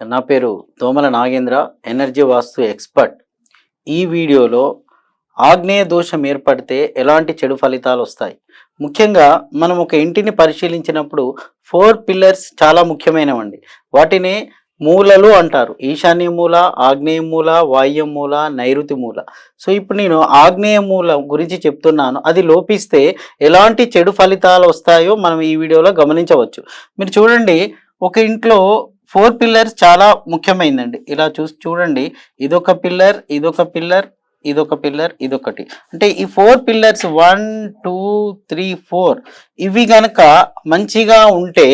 నా పేరు తోమల నాగేంద్ర ఎనర్జీ వాస్తు ఎక్స్పర్ట్. ఈ వీడియోలో ఆగ్నేయ దోషం ఏర్పడితే ఎలాంటి చెడు ఫలితాలు వస్తాయి? ముఖ్యంగా మనం ఒక ఇంటిని పరిశీలించినప్పుడు ఫోర్ పిల్లర్స్ చాలా ముఖ్యమైనవండి. వాటిని మూలలు అంటారు. ఈశాన్య మూల ఆగ్నేయ మూల వాయువ్య మూల నైరుతి మూల. సో ఇప్పుడు నేను ఆగ్నేయ మూల గురించి చెప్తున్నాను. అది లోపిస్తే ఎలాంటి చెడు ఫలితాలు వస్తాయో మనం ఈ వీడియోలో గమనించవచ్చు. మీరు చూడండి ఒక ఇంట్లో ఫోర్ పిల్లర్స్ చాలా ముఖ్యమైనదండి ఇలా చూసి చూడండి. ఇదొక పిల్లర్ ఇదొక పిల్లర్ ఇదొక పిల్లర్ ఇదొకటి. అంటే ఈ four pillars one two three four ఇవి గనక మంచిగా ఉంటే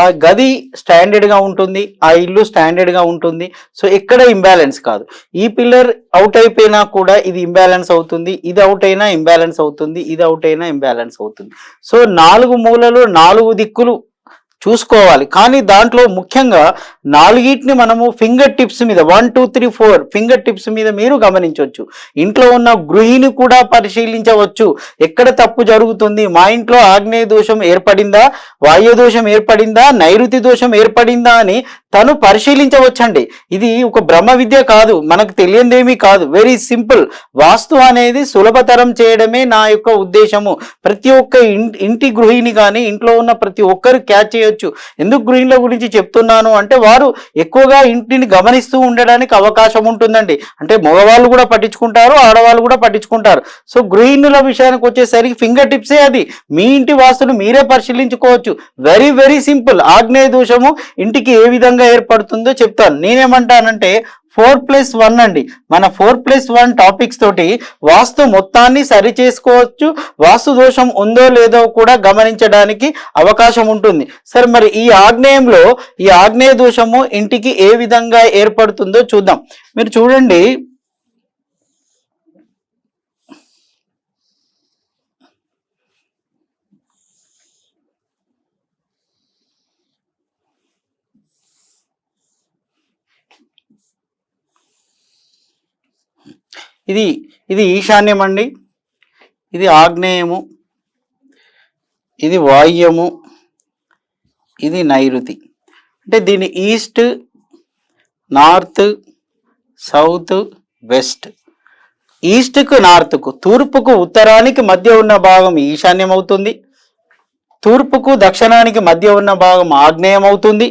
ఆ గది స్టాండర్డ్గా ఉంటుంది ఆ ఇల్లు స్టాండర్డ్గా ఉంటుంది. సో ఎక్కడ ఇంబ్యాలెన్స్ కాదు. ఈ పిల్లర్ అవుట్ అయిపోయినా కూడా ఇది ఇంబ్యాలెన్స్ అవుతుంది ఇది అవుట్ అయినా ఇంబ్యాలెన్స్ అవుతుంది ఇది అవుట్ అయినా ఇంబ్యాలెన్స్ అవుతుంది. సో నాలుగు మూలలు నాలుగు దిక్కులు చూసుకోవాలి. కానీ దాంట్లో ముఖ్యంగా నాలుగిటిని మనము ఫింగర్ టిప్స్ మీద one two three four finger tips మీద మీరు గమనించవచ్చు. ఇంట్లో ఉన్న గృహిణి కూడా పరిశీలించవచ్చు. ఎక్కడ తప్పు జరుగుతుంది? మా ఇంట్లో ఆగ్నేయ దోషం ఏర్పడిందా? వాయు దోషం ఏర్పడిందా? నైరుతి దోషం ఏర్పడిందా అని తను పరిశీలించవచ్చండి. ఇది ఒక బ్రహ్మ విద్య కాదు మనకు తెలియందేమీ కాదు. వెరీ సింపుల్ వాస్తు అనేది సులభతరం చేయడమే నా యొక్క ఉద్దేశము. ప్రతి ఒక్క ఇంటి గృహిణి కానీ ఇంట్లో ఉన్న ప్రతి ఒక్కరు క్యాచ్ చేయొచ్చు. ఎందుకు గృహిణుల గురించి చెప్తున్నాను అంటే వారు ఎక్కువగా ఇంటిని గమనిస్తూ ఉండడానికి అవకాశం ఉంటుందండి. అంటే మగవాళ్ళు కూడా పట్టించుకుంటారు ఆడవాళ్ళు కూడా పట్టించుకుంటారు. సో గృహిణుల విషయానికి వచ్చేసరికి ఫింగర్ టిప్సే అది. మీ ఇంటి వాస్తును మీరే పరిశీలించుకోవచ్చు. వెరీ వెరీ సింపుల్ ఆగ్నేయ దోషము ఇంటికి ఏ విధంగా ఏర్పడుతుందో చెప్తాను. నేనేమంటానంటే ఫోర్ ప్లస్ వన్ అండి. మన ఫోర్ ప్లస్ వన్ టాపిక్స్ తోటి వాస్తు మొత్తాన్ని సరి చేసుకోవచ్చు. వాస్తు దోషం ఉందో లేదో కూడా గమనించడానికి అవకాశం ఉంటుంది. సరే మరి ఈ ఆగ్నేయంలో ఈ ఆగ్నేయ దోషము ఇంటికి ఏ విధంగా ఏర్పడుతుందో చూద్దాం. మీరు చూడండి ఇది ఇది ఈశాన్యం అండి ఇది ఆగ్నేయము. ఇది వాయువ్యము ఇది నైరుతి. అంటే దీని ఈస్ట్ నార్త్ సౌత్ వెస్ట్. ఈస్ట్కు నార్త్కు తూర్పుకు ఉత్తరానికి మధ్య ఉన్న భాగం ఈశాన్యం అవుతుంది తూర్పుకు దక్షిణానికి మధ్య ఉన్న భాగం ఆగ్నేయం అవుతుంది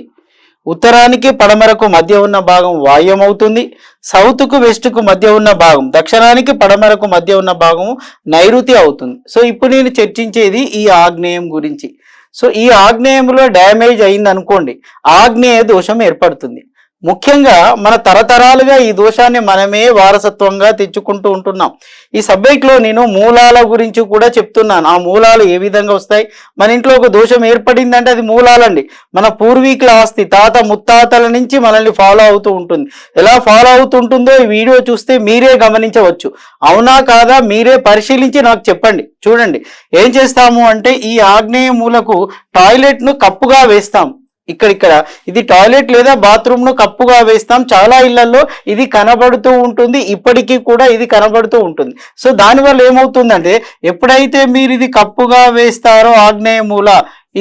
ఉత్తరానికి పడమరకు మధ్య ఉన్న భాగం వాయుం అవుతుంది సౌత్కు వెస్ట్కు మధ్య ఉన్న భాగం దక్షిణానికి పడమరకు మధ్య ఉన్న భాగం నైరుతి అవుతుంది. సో ఇప్పుడు నేను చర్చించేది ఈ ఆగ్నేయం గురించి. సో ఈ ఆగ్నేయంలో డ్యామేజ్ అయింది అనుకోండి ఆగ్నేయ దోషం ఏర్పడుతుంది. ముఖ్యంగా మన తరతరాలుగా ఈ దోషాన్ని మనమే వారసత్వంగా తెచ్చుకుంటూ ఉంటున్నాం. ఈ సబ్జెక్ట్లో నేను మూలాల గురించి కూడా చెప్తున్నాను. ఆ మూలాలు ఏ విధంగా వస్తాయి? మన ఇంట్లో ఒక దోషం ఏర్పడిందంటే అది మూలాలండి. మన పూర్వీకుల ఆస్తి తాత ముత్తాతల నుంచి మనల్ని ఫాలో అవుతూ ఉంటుంది. ఎలా ఫాలో అవుతుంటుందో ఈ వీడియో చూస్తే మీరే గమనించవచ్చు. అవునా కాదా మీరే పరిశీలించి నాకు చెప్పండి. చూడండి. ఏం చేస్తాము అంటే ఈ ఆగ్నేయ మూలకు టాయిలెట్ను కప్పుగా వేస్తాం. ఇక్కడ ఇక్కడ ఇది టాయిలెట్ లేదా బాత్రూమ్ను కప్పుగా వేస్తాం. చాలా ఇళ్ళలో ఇది కనబడుతూ ఉంటుంది. ఇప్పటికీ కూడా ఇది కనబడుతూ ఉంటుంది. సో దానివల్ల ఏమవుతుందంటే ఎప్పుడైతే మీరు ఇది కప్పుగా వేస్తారో ఆగ్నేయ మూల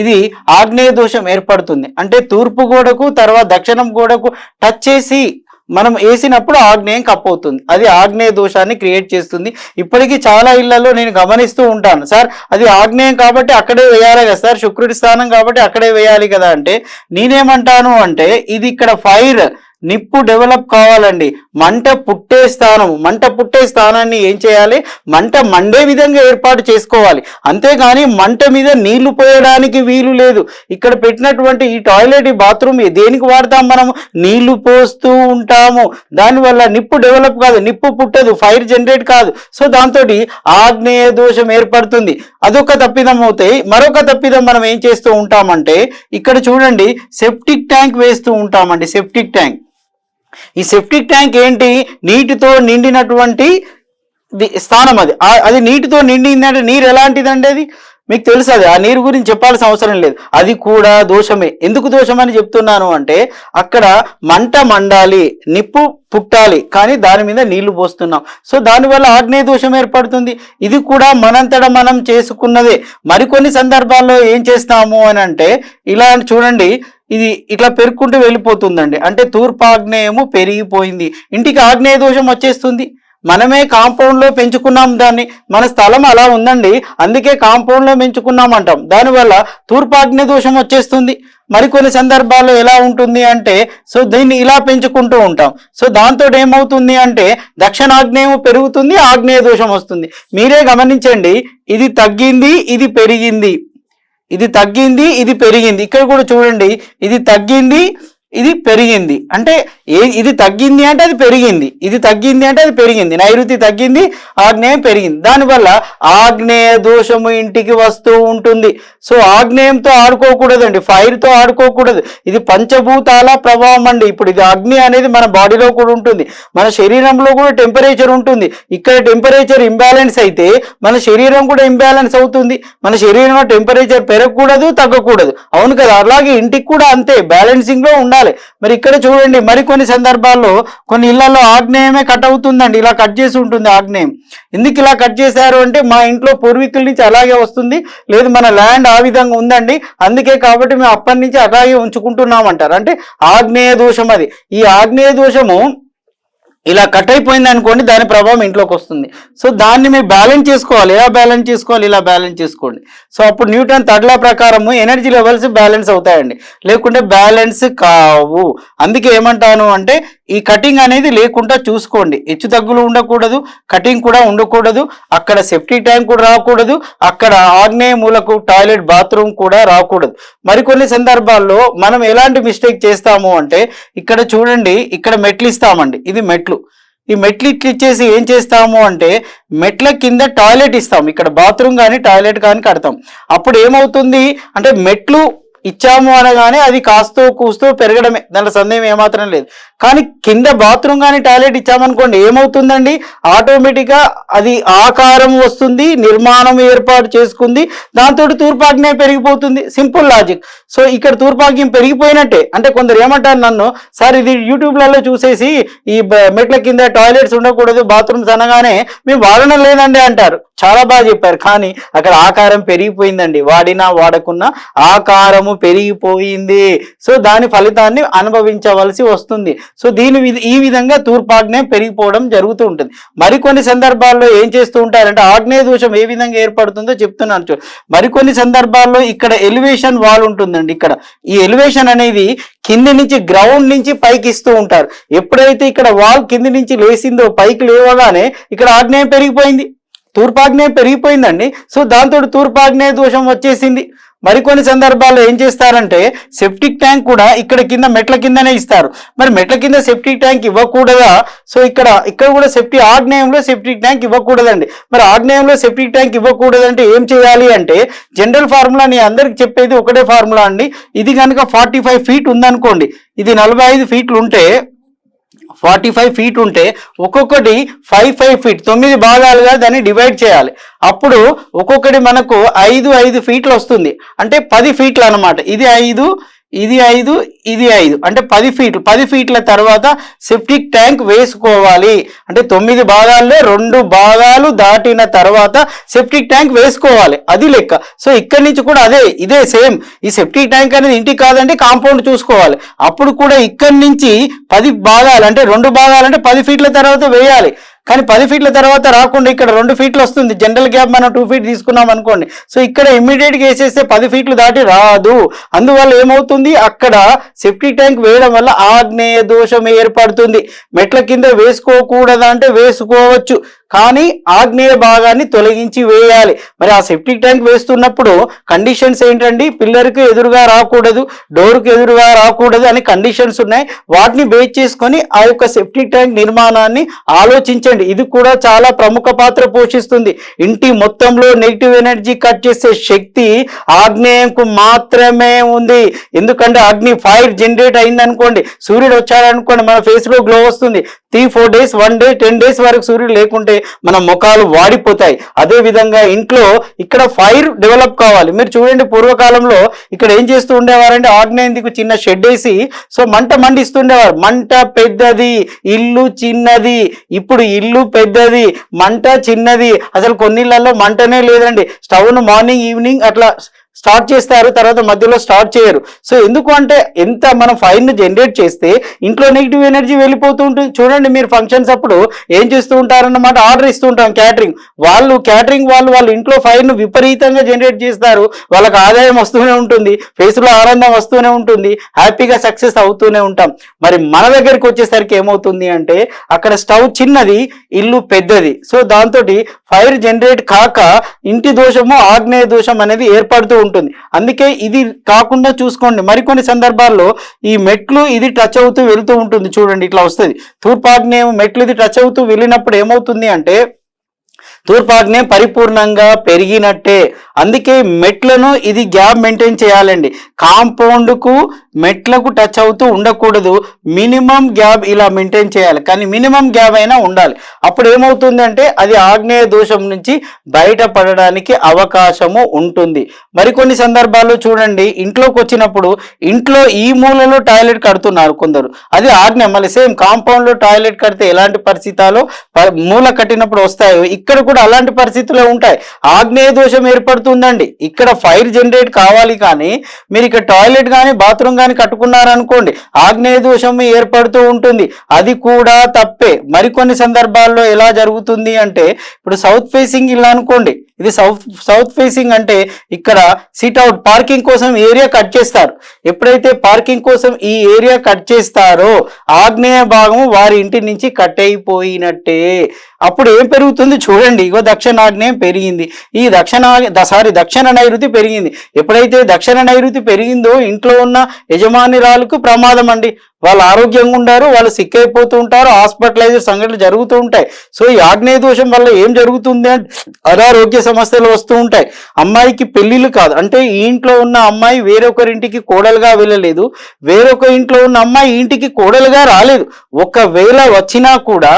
ఇది ఆగ్నేయ దోషం ఏర్పడుతుంది. అంటే తూర్పు గోడకు తర్వాత దక్షిణం గోడకు టచ్ చేసి మనం వేసినప్పుడు ఆగ్నేయం కప్పవుతుంది. అది ఆగ్నేయ దోషాన్ని క్రియేట్ చేస్తుంది. ఇప్పటికీ చాలా ఇళ్ళలో నేను గమనిస్తూ ఉంటాను. సార్ అది ఆగ్నేయం కాబట్టి అక్కడే వేయాలి కదా సార్? శుక్రుడి స్థానం కాబట్టి అక్కడే వేయాలి కదా అంటే నేనేమంటాను అంటే ఇది ఇక్కడ ఫైర్ నిప్పు డెవలప్ కావాలండి. మంట పుట్టే స్థానం మంట పుట్టే స్థానాన్ని ఏం చేయాలి? మంట మండే విధంగా ఏర్పాటు చేసుకోవాలి. అంతేగాని మంట మీద నీళ్ళు పోయడానికి వీలు లేదు. ఇక్కడ పెట్టినటువంటి ఈ టాయిలెట్ ఈ బాత్రూమ్ దేనికి వాడతాం మనం నీళ్ళు పోస్తూ ఉంటాము. దానివల్ల నిప్పు డెవలప్ కాదు నిప్పు పుట్టదు ఫైర్ జనరేట్ కాదు. సో దాంతో ఆగ్నేయ దోషం ఏర్పడుతుంది. అదొక తప్పిదం అవుతాయి. మరొక తప్పిదం మనం ఏం చేస్తూ ఉంటామంటే ఇక్కడ చూడండి సెప్టిక్ ట్యాంక్ వేస్తూ ఉంటామండి సెప్టిక్ ట్యాంక్. ఈ సెప్టిక్ ట్యాంక్ ఏంటి? నీటితో నిండినటువంటి స్థానం అది. అది నీటితో నిండిందంటే నీరు ఎలాంటిదండి అది? మీకు తెలుసు అది. ఆ నీరు గురించి చెప్పాల్సిన అవసరం లేదు. అది కూడా దోషమే. ఎందుకు దోషం అని చెప్తున్నాను అంటే అక్కడ మంట మండాలి నిప్పు పుట్టాలి కానీ దాని మీద నీళ్ళు పోస్తున్నాం. సో దానివల్ల ఆగ్నేయ దోషం ఏర్పడుతుంది. ఇది కూడా మనంతట మనం చేసుకున్నదే. మరికొన్ని సందర్భాల్లో ఏం చేస్తాము అని అంటే ఇలా చూడండి. ఇది ఇట్లా పెరుక్కుంటూ వెళ్ళిపోతుందండి. అంటే తూర్పు ఆగ్నేయము పెరిగిపోయింది. ఇంటికి ఆగ్నేయ దోషం వచ్చేస్తుంది. మనమే కాంపౌండ్లో పెంచుకున్నాం దాన్ని. మన స్థలం అలా ఉందండి. అందుకే కాంపౌండ్లో పెంచుకున్నాం అంటాం. దానివల్ల తూర్పాగ్నేయ దోషం వచ్చేస్తుంది. మరికొన్ని సందర్భాల్లో ఎలా ఉంటుంది అంటే సో దీన్ని ఇలా పెంచుకుంటూ ఉంటాం. సో దాంతో ఏమవుతుంది అంటే దక్షిణాగ్నేయం పెరుగుతుంది ఆగ్నేయ దోషం వస్తుంది. మీరే గమనించండి ఇది తగ్గింది ఇది పెరిగింది. ఇది తగ్గింది ఇది పెరిగింది. ఇక్కడ కూడా చూడండి ఇది తగ్గింది ఇది పెరిగింది. అంటే ఏ ఇది తగ్గింది అంటే అది పెరిగింది. ఇది తగ్గింది అంటే అది పెరిగింది. నైరుతి తగ్గింది ఆగ్నేయం పెరిగింది. దానివల్ల ఆగ్నేయ దోషము ఇంటికి వస్తూ ఉంటుంది. సో ఆగ్నేయంతో ఆడుకోకూడదండి. ఫైర్తో ఆడుకోకూడదు. ఇది పంచభూతాల ప్రభావం అండి. ఇప్పుడు ఇది అగ్ని అనేది మన బాడీలో కూడా ఉంటుంది. మన శరీరంలో కూడా టెంపరేచర్ ఉంటుంది. ఇక్కడ టెంపరేచర్ ఇంబ్యాలెన్స్ అయితే మన శరీరం కూడా ఇంబ్యాలెన్స్ అవుతుంది. మన శరీరంలో టెంపరేచర్ పెరగకూడదు తగ్గకూడదు. అవును కదా? అలాగే ఇంటికి కూడా అంతే. బ్యాలెన్సింగ్లో ఉండాలి. ఉండాలి. మరి ఇక్కడ చూడండి మరికొన్ని సందర్భాల్లో కొన్ని ఇళ్ళలో ఆగ్నేయమే కట్ అవుతుందండి. ఇలా కట్ చేసి ఉంటుంది ఆగ్నేయం. ఎందుకు ఇలా కట్ చేశారు అంటే మా ఇంట్లో పూర్వీకుల నుంచి అలాగే వస్తుంది. లేదు మన ల్యాండ్ ఆ విధంగా ఉందండి. అందుకే కాబట్టి మేము అప్పటి నుంచి అలాగే ఉంచుకుంటున్నాం అంటారు అంటే ఆగ్నేయ దోషం అది. ఈ ఆగ్నేయ దోషము ఇలా కట్ అయిపోయింది అనుకోండి దాని ప్రభావం ఇంట్లోకి వస్తుంది. సో దాన్ని మీరు బ్యాలెన్స్ చేసుకోవాలి. ఎలా బ్యాలెన్స్ చేసుకోవాలి? ఇలా బ్యాలెన్స్ చేసుకోండి. సో అప్పుడు న్యూటన్ తడ్ల ప్రకారము ఎనర్జీ లెవెల్స్ బ్యాలెన్స్ అవుతాయండి. లేకుంటే బ్యాలెన్స్ కావు. అందుకే ఏమంటాను అంటే ఈ కటింగ్ అనేది లేకుండా చూసుకోండి. హెచ్చు తగ్గులు ఉండకూడదు కటింగ్ కూడా ఉండకూడదు అక్కడ సెఫ్టీ ట్యాంక్ కూడా రాకూడదు అక్కడ ఆగ్నేయ మూలకు టాయిలెట్ బాత్రూమ్ కూడా రాకూడదు. మరికొన్ని సందర్భాల్లో మనం ఎలాంటి మిస్టేక్ చేస్తాము అంటే ఇక్కడ చూడండి ఇక్కడ మెట్లు ఇస్తామండి. ఇది మెట్లు. ఈ మెట్లు ఇట్లు ఇచ్చేసి ఏం చేస్తాము అంటే మెట్ల కింద టాయిలెట్ ఇస్తాం. ఇక్కడ బాత్రూమ్ కానీ టాయిలెట్ కానీ కడతాం. అప్పుడు ఏమవుతుంది? అంటే మెట్లు ఇచ్చాము అనగానే అది కాస్తూ కూస్తూ పెరగడమే. దాంట్లో సందేహం ఏమాత్రం లేదు. కానీ కింద బాత్రూమ్ కానీ టాయిలెట్ ఇచ్చామనుకోండి ఏమవుతుందండి? ఆటోమేటిక్గా అది ఆకారం వస్తుంది నిర్మాణం ఏర్పాటు చేసుకుంది దాంతో తూర్పాగ్నేయం పెరిగిపోతుంది. Simple logic. సో ఇక్కడ తూర్పాగ్యం పెరిగిపోయినట్టే. అంటే కొందరు ఏమంటారు నన్ను సార్ ఇది యూట్యూబ్లలో చూసేసి ఈ మెట్ల కింద టాయిలెట్స్ ఉండకూడదు బాత్రూమ్స్ అనగానే మేము వాడడం లేదండి అంటారు. చాలా బాగా చెప్పారు. కానీ అక్కడ ఆకారం పెరిగిపోయిందండి. వాడినా వాడకున్నా ఆకారం ఆకారము పెరిగిపోయింది. సో దాని ఫలితాన్ని అనుభవించవలసి వస్తుంది. సో దీని ఈ విధంగా తూర్పాగ్నేయం పెరిగిపోవడం జరుగుతూ ఉంటుంది. మరికొన్ని సందర్భాల్లో ఏం చేస్తూ ఉంటారంటే ఆగ్నేయ దోషం ఏ విధంగా ఏర్పడుతుందో చెప్తున్నాను చూ మరికొన్ని సందర్భాల్లో ఇక్కడ ఎలివేషన్ వాల్ ఉంటుందండి ఇక్కడ. ఈ ఎలివేషన్ అనేది కింది నుంచి గ్రౌండ్ నుంచి పైకి ఇస్తూ ఉంటారు. ఎప్పుడైతే ఇక్కడ వాల్ కింది నుంచి లేసిందో పైకి లేవగానే ఇక్కడ ఆగ్నేయం పెరిగిపోయింది. తూర్పాగ్నేయం పెరిగిపోయిందండి. సో దాంతో తూర్పాగ్నేయ దోషం వచ్చేసింది. మరికొన్ని సందర్భాల్లో ఏం చేస్తారంటే సెప్టిక్ ట్యాంక్ కూడా ఇక్కడ కింద మెట్ల కిందనే ఇస్తారు. మరి మెట్ల కింద సెప్టిక్ ట్యాంక్ ఇవ్వకూడదా? సో ఇక్కడ ఇక్కడ కూడా సెప్టిక్ ఆగ్నేయంలో సెప్టిక్ ట్యాంక్ ఇవ్వకూడదండి. మరి ఆగ్నేయంలో సెప్టిక్ ట్యాంక్ ఇవ్వకూడదంటే ఏం చేయాలి అంటే జనరల్ ఫార్ములా నేను అందరికి చెప్పేది ఒకటే ఫార్ములా అండి. ఇది కనుక ఫార్టీ ఫైవ్ ఫీట్ ఉందనుకోండి ఇది నలభై ఐదు ఫీట్లు ఉంటే ఫార్టీ ఫైవ్ ఫీట్ ఉంటే ఒక్కొక్కటి ఫైవ్ ఫైవ్ ఫీట్ తొమ్మిది భాగాలుగా దాన్ని డివైడ్ చేయాలి. అప్పుడు ఒక్కొక్కటి మనకు ఐదు ఐదు ఫీట్లు వస్తుంది. అంటే పది ఫీట్లు అన్నమాట. ఇది ఐదు ఇది ఐదు ఇది ఐదు. అంటే పది ఫీట్లు. పది ఫీట్ల తర్వాత సెప్టిక్ ట్యాంక్ వేసుకోవాలి. అంటే తొమ్మిది భాగాల్లో రెండు భాగాలు దాటిన తర్వాత సెప్టిక్ ట్యాంక్ వేసుకోవాలి. అది లెక్క. సో ఇక్కడి నుంచి కూడా అదే ఇదే సేమ్. ఈ సెప్టిక్ ట్యాంక్ అనేది ఇంటికి కాదంటే కాంపౌండ్ చూసుకోవాలి. అప్పుడు కూడా ఇక్కడి నుంచి పది భాగాలు అంటే రెండు భాగాలు అంటే పది ఫీట్ల తర్వాత వేయాలి. కానీ పది ఫీట్ల తర్వాత రాకుండా ఇక్కడ రెండు ఫీట్లు వస్తుంది. జనరల్ గ్యాప్ మనం టూ ఫీట్ తీసుకున్నాం అనుకోండి. సో ఇక్కడ ఇమ్మీడియట్గా వేసేస్తే పది ఫీట్లు దాటి రాదు. అందువల్ల ఏమవుతుంది? అక్కడ సెప్టిక్ ట్యాంక్ వేయడం వల్ల ఆగ్నేయ దోషం ఏర్పడుతుంది. మెట్ల కింద వేసుకోకూడదంటే వేసుకోవచ్చు. కానీ ఆగ్నేయ భాగాన్ని తొలగించి వేయాలి. మరి ఆ సెప్టిక్ ట్యాంక్ వేస్తున్నప్పుడు కండిషన్స్ ఏంటండి? పిల్లర్కి ఎదురుగా రాకూడదు డోర్కి ఎదురుగా రాకూడదు అనే కండిషన్స్ ఉన్నాయి. వాటిని బేస్ చేసుకొని ఆ యొక్క సెప్టిక్ ట్యాంక్ నిర్మాణాన్ని ఆలోచించండి. ఇది కూడా చాలా ప్రముఖ పాత్ర పోషిస్తుంది. ఇంటి మొత్తంలో నెగిటివ్ ఎనర్జీ కట్ చేసే శక్తి ఆగ్నేయంకు మాత్రమే ఉంది. ఎందుకంటే అగ్ని ఫైర్ జనరేట్ అయింది అనుకోండి సూర్యుడు వచ్చాడనుకోండి మన ఫేస్లో గ్లో వస్తుంది. Three four days one day ten days వరకు సూర్యుడు లేకుంటే మన ముఖాలు వాడిపోతాయి. అదే విధంగా ఇంట్లో ఇక్కడ ఫైర్ డెవలప్ కావాలి. మీరు చూడండి పూర్వకాలంలో ఇక్కడ ఏం చేస్తూ ఉండేవారంటే ఆగ్నేయందుకు చిన్న షెడ్ వేసి సో మంట మండిస్తుండేవారు. మంట పెద్దది ఇల్లు చిన్నది ఇప్పుడు ఇల్లు పెద్దది మంట చిన్నది. అసలు కొన్నిళ్ళల్లో మంటనే లేదండి. స్టవ్ను మార్నింగ్ ఈవినింగ్ అట్లా స్టార్ట్ చేస్తారు తర్వాత మధ్యలో స్టార్ట్ చేయరు. సో ఎందుకు అంటే ఎంత మనం ఫైన్ను జనరేట్ చేస్తే ఇంట్లో నెగిటివ్ ఎనర్జీ వెళ్ళిపోతూ ఉంటుంది చూడండి మీరు ఫంక్షన్స్ అప్పుడు ఏం చేస్తూ ఉంటారన్నమాట? ఆర్డర్ ఇస్తూ ఉంటాం క్యాటరింగ్. వాళ్ళు క్యాటరింగ్ వాళ్ళు వాళ్ళ ఇంట్లో ఫైర్ను విపరీతంగా జనరేట్ చేస్తారు. వాళ్ళకి ఆదాయం వస్తూనే ఉంటుంది ఫేస్లో ఆనందం వస్తూనే ఉంటుంది హ్యాపీగా సక్సెస్ అవుతూనే ఉంటాం. మరి మన దగ్గరికి వచ్చేసరికి ఏమవుతుంది అంటే అక్కడ స్టవ్ చిన్నది ఇల్లు పెద్దది. సో దాంతో ఫైర్ జనరేట్ కాక ఇంటి దోషము ఆగ్నేయ దోషం అనేది ఏర్పడుతూ ఉంటుంది. అందుకే ఇది కాకుండా చూసుకోండి. మరికొన్ని సందర్భాల్లో ఈ మెట్లు ఇది టచ్ అవుతూ వెళ్తూ ఉంటుంది. చూడండి ఇట్లా వస్తుంది. తూర్పు ఆగ్నేయం మెట్లు ఇది టచ్ అవుతూ వెళ్ళినప్పుడు ఏమవుతుంది అంటే తూర్పాగ్నే పరిపూర్ణంగా పెరిగినట్టే. అందుకే మెట్లను ఇది గ్యాప్ మెయింటైన్ చేయాలండి. కాంపౌండ్కు మెట్లకు టచ్ అవుతూ ఉండకూడదు. మినిమం గ్యాప్ ఇలా మెయింటైన్ చేయాలి. కానీ మినిమం గ్యాప్ అయినా ఉండాలి. అప్పుడు ఏమవుతుంది అంటే అది ఆగ్నేయ దోషం నుంచి బయటపడడానికి అవకాశము ఉంటుంది. మరికొన్ని సందర్భాల్లో చూడండి. ఇంట్లోకి వచ్చినప్పుడు ఇంట్లో ఈ మూలలో టాయిలెట్ కడుతున్నారు కొందరు. అది ఆగ్నేయం మళ్ళీ సేమ్ కాంపౌండ్లో టాయిలెట్ కడితే ఎలాంటి పరిస్థితుల్లో ప- మూల కట్టినప్పుడు వస్తాయో? ఇక్కడ కూడా అలాంటి పరిస్థితులే ఉంటాయి. ఆగ్నేయ దోషం ఏర్పడుతుందండి. ఇక్కడ ఫైర్ జనరేట్ కావాలి కానీ మీరు ఇక్కడ టాయిలెట్ కానీ బాత్రూమ్ కానీ కట్టుకున్నారనుకోండి ఆగ్నేయ దోషం ఏర్పడుతూ ఉంటుంది. అది కూడా తప్పే. మరికొన్ని సందర్భాల్లో ఎలా జరుగుతుంది అంటే ఇప్పుడు సౌత్ ఫేసింగ్ ఇలా అనుకోండి ఇది సౌత్ సౌత్ ఫేసింగ్ అంటే ఇక్కడ సిట్ అవుట్ పార్కింగ్ కోసం ఏరియా కట్ చేస్తారు. ఎప్పుడైతే పార్కింగ్ కోసం ఈ ఏరియా కట్ చేస్తారో ఆగ్నేయ భాగం వారి ఇంటి నుంచి కట్ అయిపోయినట్టే. అప్పుడు ఏం పెరుగుతుంది చూడండి. ఇగో దక్షిణాగ్నేయం పెరిగింది. ఈ దక్షిణ సారీ దక్షిణ నైరుతి పెరిగింది. ఎప్పుడైతే దక్షిణ నైరుతి పెరిగిందో ఇంట్లో ఉన్న యజమానిరాలకు ప్రమాదం అండి. వాళ్ళు ఆరోగ్యంగా ఉండారు వాళ్ళు సిక్ అయిపోతూ ఉంటారు హాస్పిటలైజర్ సంఘటనలు జరుగుతూ ఉంటాయి. సో ఈ ఆగ్నేయ దోషం వల్ల ఏం జరుగుతుంది అంటే అనారోగ్య సమస్యలు వస్తూ ఉంటాయి. అమ్మాయికి పెళ్ళిళ్ళు కాదు. అంటే ఈ ఇంట్లో ఉన్న అమ్మాయి వేరొకరింటికి కోడలుగా వెళ్ళలేదు వేరొక ఇంట్లో ఉన్న అమ్మాయి ఇంటికి కోడలుగా రాలేదు. ఒకవేళ వచ్చినా కూడా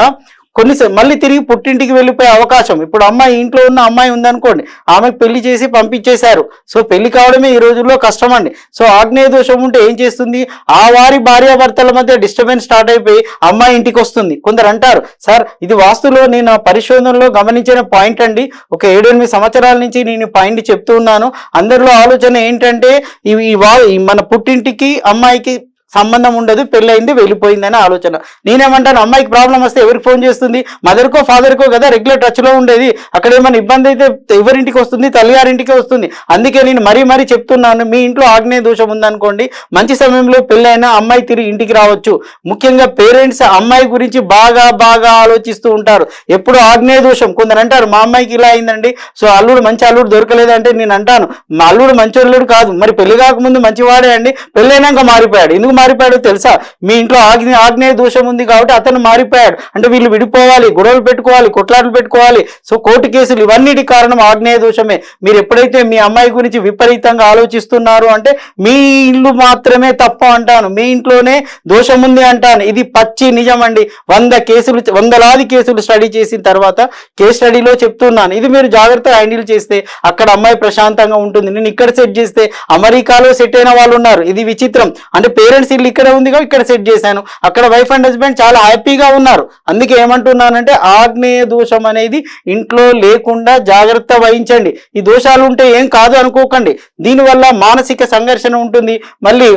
కొన్ని మళ్ళీ తిరిగి పుట్టింటికి వెళ్ళిపోయే అవకాశం. ఇప్పుడు అమ్మాయి ఇంట్లో ఉన్న అమ్మాయి ఉందనుకోండి ఆమెకు పెళ్ళి చేసి పంపించేశారు. సో పెళ్ళి కావడమే ఈ రోజుల్లో కష్టం అండి సో ఆగ్నేయ దోషం ఉంటే ఏం చేస్తుంది? ఆ వారి భార్యాభర్తల మధ్య డిస్టర్బెన్స్ స్టార్ట్ అయిపోయి అమ్మాయి ఇంటికి వస్తుంది. కొందరు అంటారు సార్ ఇది వాస్తులో నేను పరిశోధనలో గమనించిన పాయింట్ అండి. ఒక ఏడెనిమిది సంవత్సరాల నుంచి నేను పాయింట్ చెప్తూ ఉన్నాను. అందరిలో ఆలోచన ఏంటంటే ఇవి ఈ మన పుట్టింటికి అమ్మాయికి సంబంధం ఉండదు పెళ్ళయింది వెళ్ళిపోయిందని ఆలోచన. నేనేమంటాను అమ్మాయికి ప్రాబ్లం వస్తే ఎవరికి ఫోన్ చేస్తుంది? మదర్కో ఫాదర్కో కదా రెగ్యులర్ టచ్లో ఉండేది. అక్కడ ఏమైనా ఇబ్బంది అయితే ఎవరింటికి వస్తుంది? తల్లిగారింటికి వస్తుంది. అందుకే నేను మరీ మరీ చెప్తున్నాను మీ ఇంట్లో ఆగ్నేయ దోషం ఉందనుకోండి మంచి సమయంలో పెళ్ళైనా అమ్మాయి తిరిగి ఇంటికి రావచ్చు. ముఖ్యంగా పేరెంట్స్ అమ్మాయి గురించి బాగా బాగా ఆలోచిస్తూ ఉంటారు. ఎప్పుడు ఆగ్నేయ దోషం కొందరు అంటారు మా అమ్మాయికి ఇలా అయిందండి సో అల్లుడు మంచి అల్లుడు దొరకలేదంటే నేను అంటాను. మా అల్లుడు మంచి అల్లుడు కాదు. మరి పెళ్ళి కాకముందు మంచివాడే అండి పెళ్ళైనాక మారిపోయాడు. ఎందుకు మారిపోయాడో తెలుసా? మీ ఇంట్లో ఆగ్నే ఆగ్నేయ దోషం ఉంది కాబట్టి అతను మారిపోయాడు. అంటే వీళ్ళు విడిపోవాలి గొడవలు పెట్టుకోవాలి కొట్లాటలు పెట్టుకోవాలి. సో కోర్టు కేసులు ఇవన్నిటి కారణం ఆగ్నేయ దోషమే. మీరు ఎప్పుడైతే మీ అమ్మాయి గురించి విపరీతంగా ఆలోచిస్తున్నారు అంటే మీ ఇల్లు మాత్రమే తప్పు అంటాను. మీ ఇంట్లోనే దోషం ఉంది అంటాను. ఇది పచ్చి నిజం అండి వంద కేసులు వందలాది కేసులు స్టడీ చేసిన తర్వాత కేస్ స్టడీలో చెప్తున్నాను. ఇది మీరు జాగ్రత్తగా హ్యాండిల్ చేస్తే అక్కడ అమ్మాయి ప్రశాంతంగా ఉంటుంది. నేను ఇక్కడ సెట్ చేస్తే అమెరికాలో సెట్ అయిన వాళ్ళు ఉన్నారు. ఇది విచిత్రం. అంటే పేరెంట్స్ ఇల్లు ఇక్కడ ఉందిగా ఇక్కడ సెట్ చేశాను. అక్కడ వైఫ్ అండ్ హస్బెండ్ చాలా హ్యాపీగా ఉన్నారు. అందుకే ఏమంటున్నానంటే ఆగ్నేయ దోషం అనేది ఇంట్లో లేకుండా జాగ్రత్త వహించండి. ఈ దోషాలు ఉంటే ఏం కాదు అనుకోకండి. దీనివల్ల మానసిక సంఘర్షణ ఉంటుంది. మళ్ళీ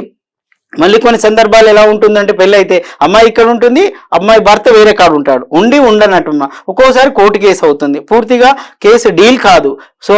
మళ్ళీ కొన్ని సందర్భాలు ఎలా ఉంటుందంటే పెళ్ళి అయితే అమ్మాయి ఇక్కడ ఉంటుంది అమ్మాయి భర్త వేరే కాడ ఉంటాడు. ఉండి ఉండనట్టున్నా. ఒక్కోసారి కోర్టు కేసు అవుతుంది. పూర్తిగా కేసు డీల్ కాదు. సో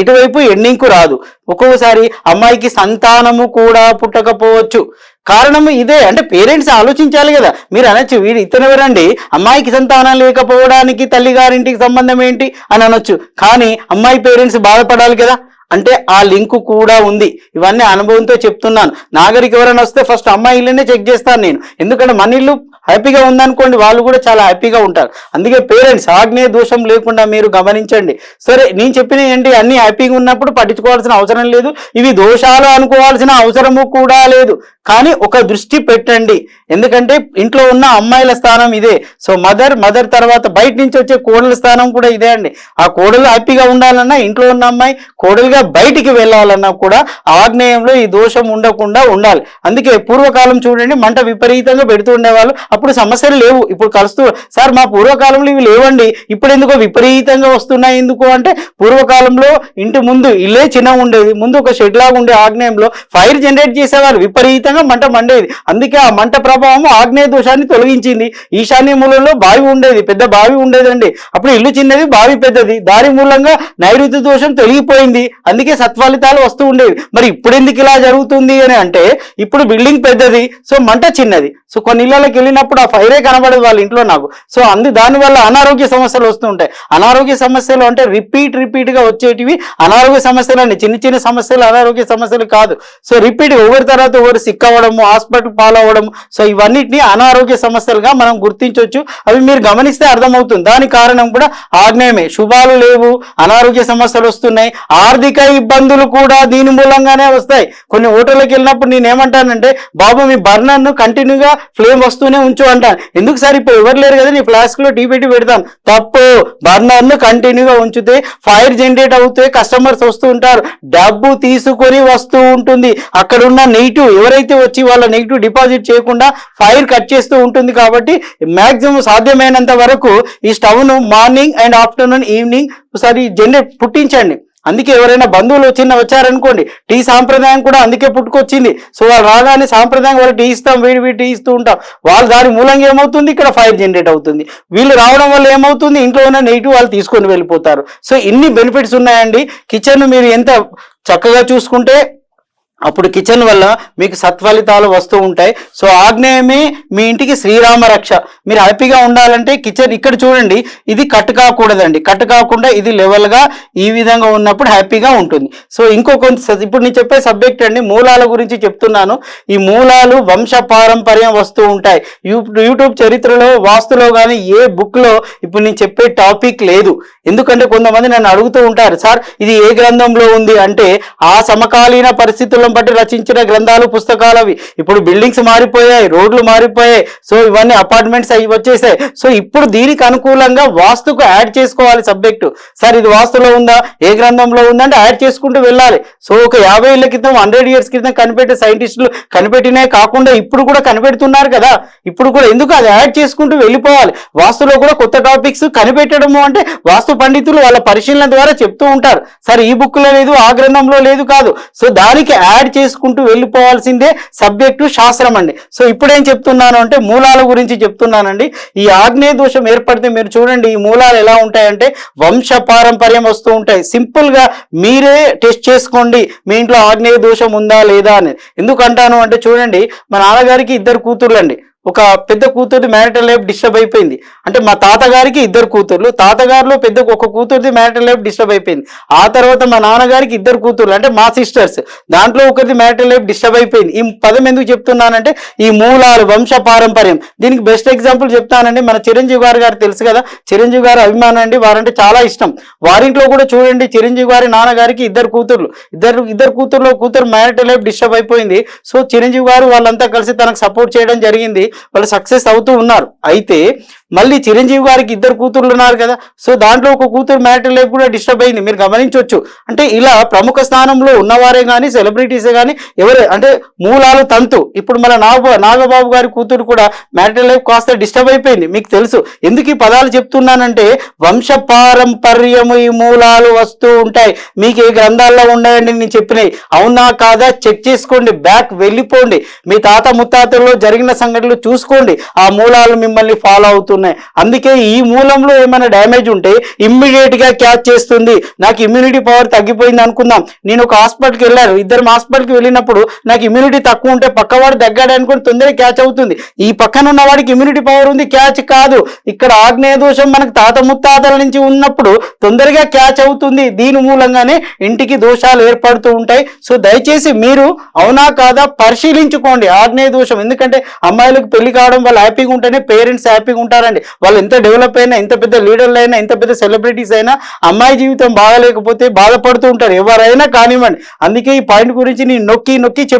ఇటువైపు ఎండింగ్కు రాదు. ఒక్కోసారి అమ్మాయికి సంతానము కూడా పుట్టకపోవచ్చు. కారణం ఇదే. అంటే పేరెంట్స్ ఆలోచించాలి కదా. మీరు అనొచ్చు వీడు ఇతనివరండి అమ్మాయికి సంతానం లేకపోవడానికి తల్లిగారింటికి సంబంధం ఏంటి? అని అనొచ్చు. కానీ అమ్మాయి పేరెంట్స్ బాధపడాలి కదా. అంటే ఆ లింక్ కూడా ఉంది. ఇవన్నీ అనుభవంతో చెప్తున్నాను. నాగరికి ఎవరైనా వస్తే ఫస్ట్ అమ్మాయి ఇల్లునే చెక్ చేస్తాను నేను. ఎందుకంటే మన ఇల్లు హ్యాపీగా ఉందనుకోండి వాళ్ళు కూడా చాలా హ్యాపీగా ఉంటారు. అందుకే పేరెంట్స్ ఆగ్నేయ దోషం లేకుండా మీరు గమనించండి. సరే నేను చెప్పిన ఏంటి? అన్ని హ్యాపీగా ఉన్నప్పుడు పట్టించుకోవాల్సిన అవసరం లేదు. ఇవి దోషాలు అనుకోవాల్సిన అవసరము కూడా లేదు. కానీ ఒక దృష్టి పెట్టండి. ఎందుకంటే ఇంట్లో ఉన్న అమ్మాయిల స్థానం ఇదే. సో మదర్ మదర్ తర్వాత బయట నుంచి వచ్చే కోడల స్థానం కూడా ఇదే అండి. ఆ కోడలు హ్యాపీగా ఉండాలన్నా ఇంట్లో ఉన్న అమ్మాయి కోడలుగా లేదా బయటికి వెళ్ళాలన్నా కూడా ఆగ్నేయంలో ఈ దోషం ఉండకుండా ఉండాలి. అందుకే పూర్వకాలం చూడండి మంట విపరీతంగా పెడుతూ ఉండేవాళ్ళు. అప్పుడు సమస్యలు లేవు. ఇప్పుడు కలుస్తూ సార్ మా పూర్వకాలంలో ఇవి లేవండి. ఇప్పుడు ఎందుకో విపరీతంగా వస్తున్నాయి. ఎందుకు అంటే పూర్వకాలంలో ఇంటి ముందు ఇల్లే చిన్న ఉండేది. ముందు ఒక షెడ్ లాగా ఉండే ఆగ్నేయంలో ఫైర్ జనరేట్ చేసేవారు విపరీతంగా మంట మండేది. అందుకే ఆ మంట ప్రభావం ఆగ్నేయ దోషాన్ని తొలగించింది. ఈశాన్య మూలంలో బావి ఉండేది. పెద్ద బావి ఉండేదండి. అప్పుడు ఇల్లు చిన్నది బావి పెద్దది. దారి మూలంగా నైరుతి దోషం తొలగిపోయింది. అందుకే సత్ఫలితాలు వస్తూ ఉండేవి. మరి ఇప్పుడు ఎందుకు ఇలా జరుగుతుంది అని అంటే ఇప్పుడు బిల్డింగ్ పెద్దది సో మంట చిన్నది. సో కొన్ని ఇళ్ళకి వెళ్ళినప్పుడు ఆ ఫైరే కనబడదు వాళ్ళ ఇంట్లో నాకు. సో అందు దానివల్ల అనారోగ్య సమస్యలు వస్తూ ఉంటాయి. అనారోగ్య సమస్యలు అంటే రిపీట్ రిపీట్గా వచ్చేటివి. అనారోగ్య సమస్యలు అండి చిన్న చిన్న సమస్యలు అనారోగ్య సమస్యలు కాదు. సో రిపీట్ ఒకరి తర్వాత ఒకరు సిక్ అవ్వడము హాస్పిటల్ పాలవ్వడం సో ఇవన్నిటిని అనారోగ్య సమస్యలుగా మనం గుర్తించవచ్చు అవి మీరు గమనిస్తే అర్థమవుతుంది. దాని కారణం కూడా ఆగ్నేయమే. శుభాలు లేవు అనారోగ్య సమస్యలు వస్తున్నాయి. ఆర్థిక ఇబ్బందులు కూడా దీని మూలంగానే వస్తాయి. కొన్ని హోటళ్ళకి వెళ్ళినప్పుడు నేను ఏమంటానంటే బాబు మీ బర్నర్ను కంటిన్యూగా ఫ్లేమ్ వస్తూనే ఉంచు అంటాను. ఎందుకు సార్? ఇప్పుడు ఎవరు లేరు కదా నీ ఫ్లాస్క్లో టీ పెట్టి పెడతాను. తప్పు. బర్నర్ను కంటిన్యూగా ఉంచితే ఫైర్ జనరేట్ అవుతే కస్టమర్స్ వస్తూ ఉంటారు. డబ్బు తీసుకొని వస్తూ ఉంటుంది. అక్కడ ఉన్న నెగిటివ్ ఎవరైతే వచ్చి వాళ్ళ నెగిటివ్ డిపాజిట్ చేయకుండా ఫైర్ కట్ చేస్తూ ఉంటుంది కాబట్టి మ్యాక్సిమం సాధ్యమైనంత వరకు ఈ స్టవ్ను మార్నింగ్ అండ్ ఆఫ్టర్నూన్ ఈవినింగ్ ఒకసారి జనరేట్ పుట్టించండి. అందుకే ఎవరైనా బంధువులు వచ్చిన వచ్చారనుకోండి టీ సాంప్రదాయం కూడా అందుకే పుట్టుకొచ్చింది. సో వాళ్ళు రాగానే సాంప్రదాయం వాళ్ళు టీ ఇస్తాం వీడి వీడి టీ ఇస్తూ ఉంటాం. వాళ్ళు దాని మూలంగా ఏమవుతుంది? ఇక్కడ ఫైర్ జనరేట్ అవుతుంది. వీళ్ళు రావడం వల్ల ఏమవుతుంది? ఇంట్లో ఉన్న నెగిటివ్ వాళ్ళు తీసుకొని వెళ్ళిపోతారు. సో ఇన్ని బెనిఫిట్స్ ఉన్నాయండి. కిచెన్ మీరు ఎంత చక్కగా చూసుకుంటే అప్పుడు కిచెన్ వల్ల మీకు సత్ఫలితాలు వస్తూ ఉంటాయి. సో ఆగ్నేయమే మీ ఇంటికి శ్రీరామ రక్ష. మీరు హ్యాపీగా ఉండాలంటే కిచెన్ ఇక్కడ చూడండి ఇది కట్ కాకూడదండి. కట్ కాకుండా ఇది లెవెల్గా ఈ విధంగా ఉన్నప్పుడు హ్యాపీగా ఉంటుంది. సో ఇంకో కొంత ఇప్పుడు నేను చెప్పే సబ్జెక్ట్ అండి మూలాల గురించి చెప్తున్నాను. ఈ మూలాలు వంశ పారంపర్యం వస్తూ ఉంటాయి. యూట్యూబ్ చరిత్రలో వాస్తులో కానీ ఏ బుక్లో ఇప్పుడు నేను చెప్పే టాపిక్ లేదు. ఎందుకంటే కొంతమంది నన్ను అడుగుతూ ఉంటారు సార్ ఇది ఏ గ్రంథంలో ఉంది? అంటే ఆ సమకాలీన పరిస్థితుల్లో పరిస్థితులను బట్టి రచించిన గ్రంథాలు పుస్తకాలు అవి. ఇప్పుడు బిల్డింగ్స్ మారిపోయాయి రోడ్లు మారిపోయాయి. సో ఇవన్నీ అపార్ట్మెంట్స్ అవి వచ్చేసాయి. సో ఇప్పుడు దీనికి అనుకూలంగా వాస్తుకు యాడ్ చేసుకోవాలి సబ్జెక్టు. సార్ ఇది వాస్తులో ఉందా? ఏ గ్రంథంలో ఉందా? అంటే యాడ్ చేసుకుంటూ వెళ్ళాలి. సో ఒక యాభై ఏళ్ళ క్రితం హండ్రెడ్ ఇయర్స్ క్రితం కనిపెట్టే సైంటిస్టులు కనిపెట్టినే కాకుండా ఇప్పుడు కూడా కనిపెడుతున్నారు కదా. ఇప్పుడు కూడా ఎందుకు అది యాడ్ చేసుకుంటూ వెళ్ళిపోవాలి? వాస్తులో కూడా కొత్త టాపిక్స్ కనిపెట్టడము అంటే వాస్తు పండితులు వాళ్ళ పరిశీలన ద్వారా చెప్తూ ఉంటారు. సార్ ఈ బుక్లో లేదు ఆ గ్రంథంలో లేదు కాదు. సో దానికి యాడ్ చేసుకుంటూ వెళ్ళిపోవాల్సిందే సబ్జెక్టు శాస్త్రం అండి. సో ఇప్పుడేం చెప్తున్నాను అంటే మూలాల గురించి చెప్తున్నానండి. ఈ ఆగ్నేయ దోషం ఏర్పడితే మీరు చూడండి ఈ మూలాలు ఎలా ఉంటాయంటే వంశ పారంపర్యం వస్తూ ఉంటాయి. సింపుల్గా మీరే టెస్ట్ చేసుకోండి మీ ఇంట్లో ఆగ్నేయ దోషం ఉందా లేదా అని. ఎందుకు అంటాను అంటే చూడండి మా నాన్నగారికి ఇద్దరు కూతుర్లండి. ఒక పెద్ద కూతురుది మ్యారిటల్ లైఫ్ డిస్టర్బ్ అయిపోయింది. అంటే మా తాతగారికి ఇద్దరు కూతుర్లు తాతగారిలో పెద్ద ఒక కూతురుది మ్యారిటల్ లైఫ్ డిస్టర్బ్ అయిపోయింది. ఆ తర్వాత మా నాన్నగారికి ఇద్దరు కూతుర్లు అంటే మా సిస్టర్స్ దాంట్లో ఒకరిది మ్యారిటల్ లైఫ్ డిస్టర్బ్ అయిపోయింది. ఈ పదం ఎందుకు చెప్తున్నానంటే ఈ మూలాలు వంశ పారంపర్యం. దీనికి బెస్ట్ ఎగ్జాంపుల్ చెప్తానండి. మన చిరంజీవి గారు గారు తెలుసు కదా? చిరంజీవి గారు అభిమానం అండి. వారంటే చాలా ఇష్టం. వారింట్లో కూడా చూడండి చిరంజీవి గారి నాన్నగారికి ఇద్దరు కూతుర్లు. ఇద్దరు ఇద్దరు కూతుర్లో కూతురు మ్యారిటల్ లైఫ్ డిస్టర్బ్ అయిపోయింది. సో చిరంజీవి గారు వాళ్ళంతా కలిసి తనకు సపోర్ట్ చేయడం జరిగింది. వాళ్ళు సక్సెస్ అవుతూ ఉన్నారు. అయితే మళ్ళీ చిరంజీవి గారికి ఇద్దరు కూతుర్లు ఉన్నారు కదా. సో దాంట్లో ఒక కూతురు మ్యారిటల్ లైఫ్ కూడా డిస్టర్బ్ అయింది. మీరు గమనించవచ్చు అంటే ఇలా ప్రముఖ స్థానంలో ఉన్నవారే కానీ సెలబ్రిటీసే కానీ ఎవరు అంటే మూలాలు తంతు. ఇప్పుడు మన నాగ నాగబాబు గారి కూతురు కూడా మ్యారిటల్ లైఫ్ కాస్త డిస్టర్బ్ అయిపోయింది. మీకు తెలుసు. ఎందుకు ఈ పదాలు చెప్తున్నానంటే వంశ పారంపర్యము ఈ మూలాలు వస్తూ ఉంటాయి. మీకు ఏ గ్రంథాల్లో ఉన్నాయండి నేను చెప్పినాయి అవునా కాదా? చెక్ చేసుకోండి. బ్యాక్ వెళ్ళిపోండి. మీ తాత ముత్తాతల్లో జరిగిన సంఘటనలు చూసుకోండి. ఆ మూలాలు మిమ్మల్ని ఫాలో ఉన్నాయి అందుకే ఈ మూలంలో ఏమైనా డ్యామేజ్ ఉంటే ఇమ్మీడియట్గా క్యాచ్ చేస్తుంది. నాకు ఇమ్యూనిటీ పవర్ తగ్గిపోయింది అనుకుందాం. నేను ఒక హాస్పిటల్కి వెళ్ళాను. ఇద్దరు హాస్పిటల్కి వెళ్ళినప్పుడు నాకు ఇమ్యూనిటీ తక్కువ ఉంటే పక్కవాడు దగ్గాడు అనుకుని తొందరగా క్యాచ్ అవుతుంది. ఈ పక్కన ఉన్న వాడికి ఇమ్యూనిటీ పవర్ ఉంది క్యాచ్ కాదు. ఇక్కడ ఆగ్నేయ దోషం మనకు తాత ముత్తాతల నుంచి ఉన్నప్పుడు తొందరగా క్యాచ్ అవుతుంది. దీని మూలంగానే ఇంటికి దోషాలు ఏర్పడుతూ ఉంటాయి. సో దయచేసి మీరు అవునా కాదా పరిశీలించుకోండి ఆగ్నేయ దోషం. ఎందుకంటే అమ్మాయిలకు పెళ్ళి కావడం వాళ్ళు హ్యాపీగా ఉంటేనే పేరెంట్స్ హ్యాపీగా ఉంటారు చూడండి వాళ్ళు ఎంత డెవలప్ అయినా ఎంత పెద్ద లీడర్లు అయినా ఎంత పెద్ద సెలబ్రిటీస్ అయినా అమ్మాయి జీవితం బాగలేకపోతే బాధపడుతూ ఉంటారు. ఎవరైనా కానివ్వండి. అందుకే ఈ పాయింట్ గురించి నేను నొక్కి నొక్కి చెప్